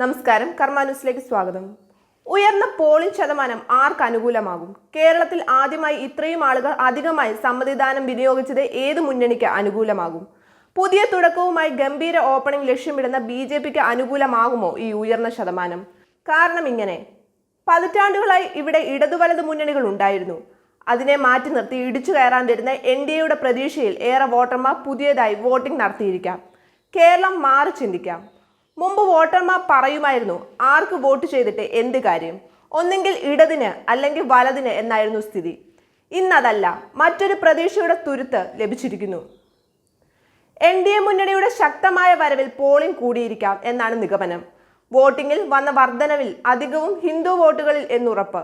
നമസ്കാരം കർമാന്യൂസിലേക്ക് സ്വാഗതം. ഉയർന്ന പോളിംഗ് ശതമാനം ആർക്ക് അനുകൂലമാകും? കേരളത്തിൽ ആദ്യമായി ഇത്രയും ആളുകൾ അധികമായി സമ്മതിദാനം വിനിയോഗിച്ചത് ഏത് മുന്നണിക്ക് അനുകൂലമാകും? പുതിയ തുടക്കവുമായി ഗംഭീര ഓപ്പണിംഗ് ലക്ഷ്യമിടുന്ന ബി ജെ പിക്ക് അനുകൂലമാകുമോ ഈ ഉയർന്ന ശതമാനം? കാരണം ഇങ്ങനെ. പതിറ്റാണ്ടുകളായി ഇവിടെ ഇടതുവലത് മുന്നണികൾ ഉണ്ടായിരുന്നു. അതിനെ മാറ്റി നിർത്തി ഇടിച്ചു കയറാൻ വരുന്ന എൻ ഡി എയുടെ പ്രതീക്ഷയിൽ ഏറെ വോട്ടർമാർ പുതിയതായി വോട്ടിംഗ് നടത്തിയിരിക്കാം. കേരളം മാറി ചിന്തിക്കാം. മുമ്പ് വോട്ടർമാർ പറയുമായിരുന്നു ആർക്ക് വോട്ട് ചെയ്തിട്ട് എന്ത് കാര്യം? ഒന്നെങ്കിൽ ഇടതിന് അല്ലെങ്കിൽ വലതിന് എന്നായിരുന്നു സ്ഥിതി. ഇന്നതല്ല മറ്റൊരു പ്രതീക്ഷയുടെ തുരുത്ത് ലഭിച്ചിരിക്കുന്നു. എൻ ഡി എ മുന്നണിയുടെ ശക്തമായ വരവിൽ പോളിംഗ് കൂടിയിരിക്കാം എന്നാണ് നിഗമനം. വോട്ടിംഗിൽ വന്ന വർധനവിൽ അധികവും ഹിന്ദു വോട്ടുകളിൽ എന്നുറപ്പ്.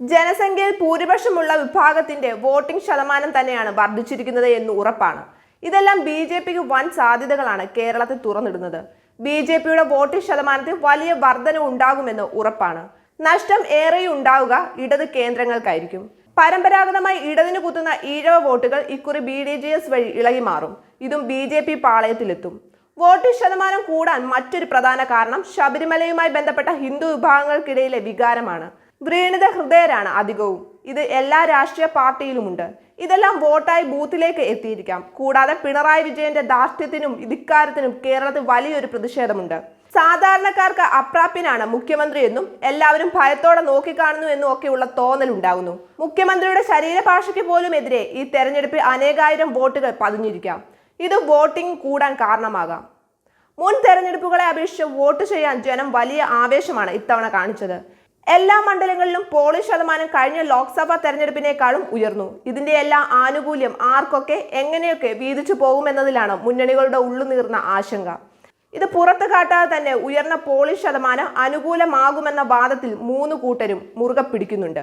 ജനസംഖ്യയിൽ ഭൂരിപക്ഷമുള്ള വിഭാഗത്തിന്റെ വോട്ടിംഗ് ശതമാനം തന്നെയാണ് വർദ്ധിച്ചിരിക്കുന്നത് എന്ന് ഉറപ്പാണ്. ഇതെല്ലാം ബി ജെ പിക്ക് വൻ സാധ്യതകളാണ് കേരളത്തിൽ തുറന്നിടുന്നത്. ബി ജെ പിയുടെ വോട്ടിംഗ് ശതമാനത്തിൽ വലിയ വർധന ഉണ്ടാകുമെന്ന് ഉറപ്പാണ്. നഷ്ടം ഏറെ ഉണ്ടാവുക ഇടത് കേന്ദ്രങ്ങൾക്കായിരിക്കും. പരമ്പരാഗതമായി ഇടതിന് കുത്തുന്ന ഈഴവ വോട്ടുകൾ ഇക്കുറി ബി ഡി ജെ എസ് വഴി ഇളകി മാറും. ഇതും ബി ജെ പി പാളയത്തിലെത്തും. വോട്ട് ശതമാനം കൂടാൻ മറ്റൊരു പ്രധാന കാരണം ശബരിമലയുമായി ബന്ധപ്പെട്ട ഹിന്ദു വിഭാഗങ്ങൾക്കിടയിലെ വികാരമാണ്. വ്രീണിത ഹൃദയരാണ് അധികവും. ഇത് എല്ലാ രാഷ്ട്രീയ പാർട്ടിയിലുമുണ്ട്. ഇതെല്ലാം വോട്ടായി ബൂത്തിലേക്ക് എത്തിയിരിക്കാം. കൂടാതെ പിണറായി വിജയന്റെ ധാർഷ്ട്യത്തിനും ധിക്കാരത്തിനും കേരളത്തിൽ വലിയൊരു പ്രതിഷേധമുണ്ട്. സാധാരണക്കാർക്ക് അപ്രാപ്യനാണ് മുഖ്യമന്ത്രി എന്നും എല്ലാവരും ഭയത്തോടെ നോക്കിക്കാണുന്നു എന്നും ഒക്കെയുള്ള തോന്നൽ ഉണ്ടാകുന്നു. മുഖ്യമന്ത്രിയുടെ ശരീരഭാഷയ്ക്ക് പോലും എതിരെ ഈ തെരഞ്ഞെടുപ്പിൽ അനേകായിരം വോട്ടുകൾ പതിഞ്ഞിരിക്കാം. ഇത് വോട്ടിംഗ് കൂടാൻ കാരണമാകാം. മുൻ തെരഞ്ഞെടുപ്പുകളെ അപേക്ഷിച്ച് വോട്ട് ചെയ്യാൻ ജനം വലിയ ആവേശമാണ് ഇത്തവണ കാണിച്ചത്. എല്ലാ മണ്ഡലങ്ങളിലും പോളിംഗ് ശതമാനം കഴിഞ്ഞ ലോക്സഭാ തെരഞ്ഞെടുപ്പിനേക്കാളും ഉയർന്നു. ഇതിന്റെ എല്ലാ ആനുകൂല്യം ആർക്കൊക്കെ എങ്ങനെയൊക്കെ വീതിച്ചു പോകുമെന്നതിലാണ് മുന്നണികളുടെ ഉള്ളുനീർന്ന ആശങ്ക. ഇത് പുറത്തു കാട്ടാതെ തന്നെ ഉയർന്ന പോളിംഗ് ശതമാനം അനുകൂലമാകുമെന്ന വാദത്തിൽ മൂന്ന് കൂട്ടരും മുറുകെ പിടിക്കുന്നുണ്ട്.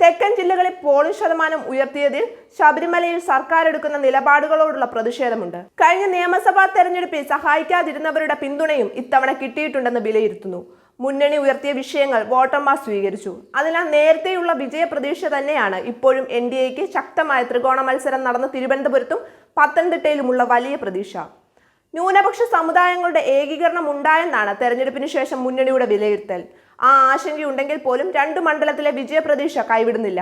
തെക്കൻ ജില്ലകളിൽ പോളിംഗ് ശതമാനം ഉയർത്തിയതിൽ ശബരിമലയിൽ സർക്കാർ എടുക്കുന്ന നിലപാടുകളോടുള്ള പ്രതിഷേധമുണ്ട്. കഴിഞ്ഞ നിയമസഭാ തെരഞ്ഞെടുപ്പിൽ സഹായിക്കാതിരുന്നവരുടെ പിന്തുണയും ഇത്തവണ കിട്ടിയിട്ടുണ്ടെന്ന് വിലയിരുത്തുന്നു. മുന്നണി ഉയർത്തിയ വിഷയങ്ങൾ വോട്ടർമാർ സ്വീകരിച്ചു. അതിനാൽ നേരത്തെയുള്ള വിജയപ്രതീക്ഷ തന്നെയാണ് ഇപ്പോഴും എൻ ഡി എക്ക് ശക്തമായ ത്രികോണ മത്സരം നടന്ന തിരുവനന്തപുരത്തും പത്തനംതിട്ടയിലുമുള്ള വലിയ പ്രതീക്ഷ. ന്യൂനപക്ഷ സമുദായങ്ങളുടെ ഏകീകരണം ഉണ്ടായെന്നാണ് തെരഞ്ഞെടുപ്പിന് ശേഷം മുന്നണിയുടെ വിലയിരുത്തൽ. ആ ആശങ്കയുണ്ടെങ്കിൽ പോലും രണ്ട് മണ്ഡലത്തിലെ വിജയപ്രതീക്ഷ കൈവിടുന്നില്ല.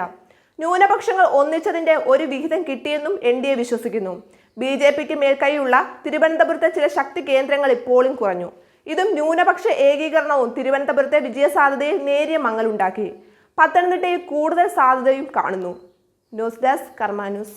ന്യൂനപക്ഷങ്ങൾ ഒന്നിച്ചതിന്റെ ഒരു വിഹിതം കിട്ടിയെന്നും എൻ ഡി എ വിശ്വസിക്കുന്നു. ബി ജെ പിക്ക് മേൽക്കൈയുള്ള തിരുവനന്തപുരത്തെ ചില ശക്തി കേന്ദ്രങ്ങളിൽ പോളിംഗ് കുറഞ്ഞു. ഇതും ന്യൂനപക്ഷ ഏകീകരണവും തിരുവനന്തപുരത്തെ വിജയസാധ്യതയിൽ നേരിയ മങ്ങലുണ്ടാക്കി. പത്തനംതിട്ടയിൽ കൂടുതൽ സാധ്യതയും കാണുന്നു. News desk Karma news.